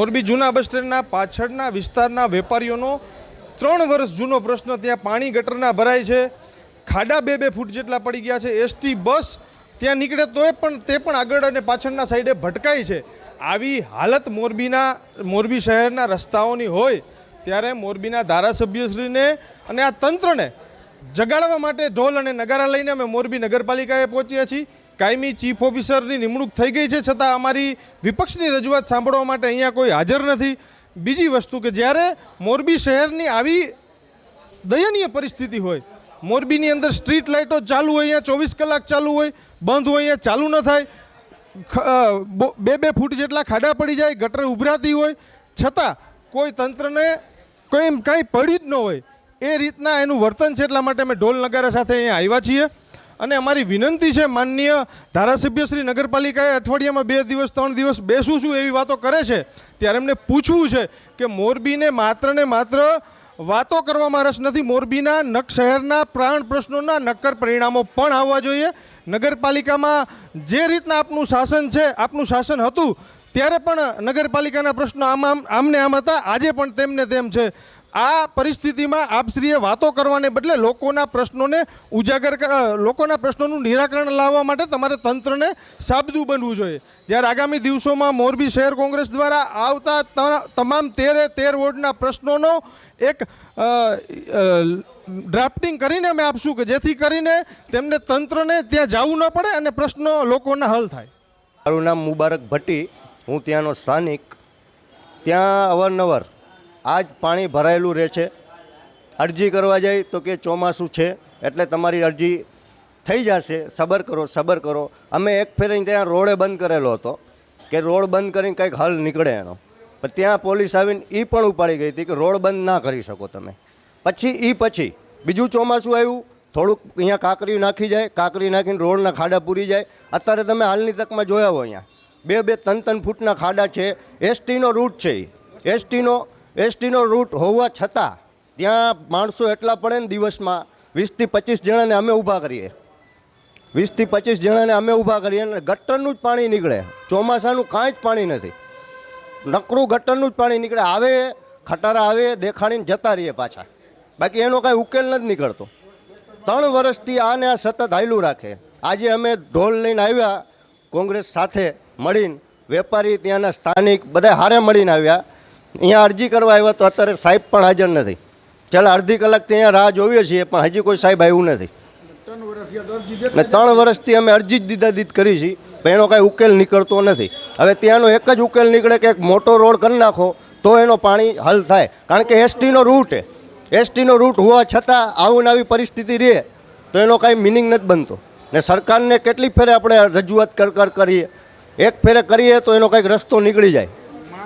મોરબી જૂના બસ સ્ટેન્ડના પાછળના વિસ્તારના વેપારીઓનો ત્રણ વર્ષ જૂનો પ્રશ્ન ત્યાં પાણી ગટરના ભરાય છે. ખાડા બે બે ફૂટ જેટલા પડી ગયા છે. એસટી બસ ત્યાં નીકળે તોય પણ તે પણ આગળ અને પાછળના સાઈડે ભટકાય છે. આવી હાલત મોરબીના, મોરબી શહેરના રસ્તાઓની હોય ત્યારે મોરબીના ધારાસભ્યશ્રીને અને આ તંત્રને જગાડવા માટે ઢોલ અને નગારા લઈને અમે મોરબી નગરપાલિકાએ પહોંચ્યા છીએ. કાયમી ચીફ ઓફિસરની નિમણૂક થઈ ગઈ છે, છતાં અમારી વિપક્ષની રજૂઆત સાંભળવા માટે અહીંયા કોઈ હાજર નથી. બીજી વસ્તુ કે જ્યારે મોરબી શહેરની આવી દયનીય પરિસ્થિતિ હોય, મોરબીની અંદર સ્ટ્રીટ લાઇટો ચાલુ હોય, અહીંયા ચોવીસ કલાક ચાલુ હોય, બંધ હોય, અહીંયા ચાલુ ન થાય બો- બે ફૂટ જેટલા ખાડા પડી જાય, ગટર ઉભરાતી હોય, છતાં કોઈ તંત્રને કંઈ કાંઈ પડ્યું જ ન હોય, એ રીતના એનું વર્તન છે, એટલા માટે અમે ઢોલ નગારા સાથે અહીંયા આવ્યા છીએ. અને અમારી વિનંતી છે માનનીય ધારાસભ્ય શ્રી નગરપાલિકાએ અઠવાડિયામાં બે દિવસ, ત્રણ દિવસ બેસું છું એવી વાતો કરે છે. ત્યારે એમને પૂછવું છે કે મોરબીને માત્ર ને માત્ર વાતો કરવામાં રસ નથી. મોરબીના નક શહેરના પ્રાણ પ્રશ્નોના નક્કર પરિણામો પણ આવવા જોઈએ. નગરપાલિકામાં જે રીતના આપનું શાસન છે, આપનું શાસન હતું, ત્યારે પણ નગરપાલિકાના પ્રશ્નો આમ આમ, આમને આમ હતા. આજે પણ તેમને તેમ છે. આ પરિસ્થિતિમાં આપશ્રીએ વાતો કરવાને બદલે લોકોના પ્રશ્નોને ઉજાગર લોકોના પ્રશ્નોનું નિરાકરણ લાવવા માટે તમારે તંત્રને સાબદું બનવું જોઈએ. જ્યારે આગામી દિવસોમાં મોરબી શહેર કોંગ્રેસ દ્વારા આવતા તમામ તેરે તેર વોર્ડના પ્રશ્નોનો એક ડ્રાફ્ટિંગ કરીને અમે આપશું કે જેથી કરીને તેમને તંત્રને ત્યાં જવું ન પડે અને પ્રશ્નો લોકોના હલ થાય. મારું નામ મુબારક ભટ્ટી. હું ત્યાંનો સ્થાનિક. ત્યાં અવારનવાર આ જ પાણી ભરાયેલું રહે છે. અરજી કરવા જાય તો કે ચોમાસું છે, એટલે તમારી અરજી થઈ જશે. સબર કરો સબર કરો. અમે એક ફેરીને ત્યાં રોડે બંધ કરેલો હતો, કે રોડ બંધ કરીને કંઈક હલ નીકળે એનો. પણ ત્યાં પોલીસ આવીને એ પણ ઉપાડી ગઈ હતી કે રોડ બંધ ના કરી શકો તમે. પછી એ પછી બીજું ચોમાસું આવ્યું, થોડુંક અહીંયા કાંકરી નાખી જાય, કાંકરી નાખીને રોડના ખાડા પૂરી જાય. અત્યારે તમે હાલની તકમાં જોયા હોય અહીંયા. બે બે ત્રણ ત્રણ ફૂટના ખાડા છે. એસટીનો રૂટ છે એ એસટીનો એસટીનો રૂટ હોવા છતાં ત્યાં માણસો એટલા પડે ને દિવસમાં વીસથી પચીસ જણાને અમે ઊભા કરીએ. વીસથી પચીસ જણાને અમે ઊભા કરીએ અને ગટરનું જ પાણી નીકળે. ચોમાસાનું કાંઈ જ પાણી નથી. નકરું ગટરનું જ પાણી નીકળે. આવે, ખટારા આવે, દેખાડીને જતા રહીએ પાછા. બાકી એનો કાંઈ ઉકેલ નથી નીકળતો. ત્રણ વર્ષથી આને આ સતત હાયલું રાખે. આજે અમે ઢોલ લઈને આવ્યા, કોંગ્રેસ સાથે મળીને વેપારી ત્યાંના સ્થાનિક બધા હારે મળીને આવ્યા. અહીંયા અરજી કરવા આવ્યા તો અત્યારે સાહેબ પણ હાજર નથી. ચાલ અડધી કલાક ત્યાં રાહ જોઈએ છીએ પણ હજી કોઈ સાહેબ આવ્યું નથી. ને ત્રણ વર્ષથી અમે અરજી જ દીધા દીધ કરી છે પણ એનો કાંઈ ઉકેલ નીકળતો નથી. હવે ત્યાંનો એક જ ઉકેલ નીકળે કે એક મોટો રોડ કરી નાખો તો એનો પાણી હલ થાય. કારણ કે એસટીનો રૂટ એસટીનો રૂટ હોવા છતાં આવું આવી પરિસ્થિતિ રહે તો એનો કાંઈ મિનિંગ નથી બનતો. ને સરકારને કેટલી ફેરે આપણે રજૂઆત કર કર કરીએ? એક ફેરે કરીએ તો એનો કંઈક રસ્તો નીકળી જાય.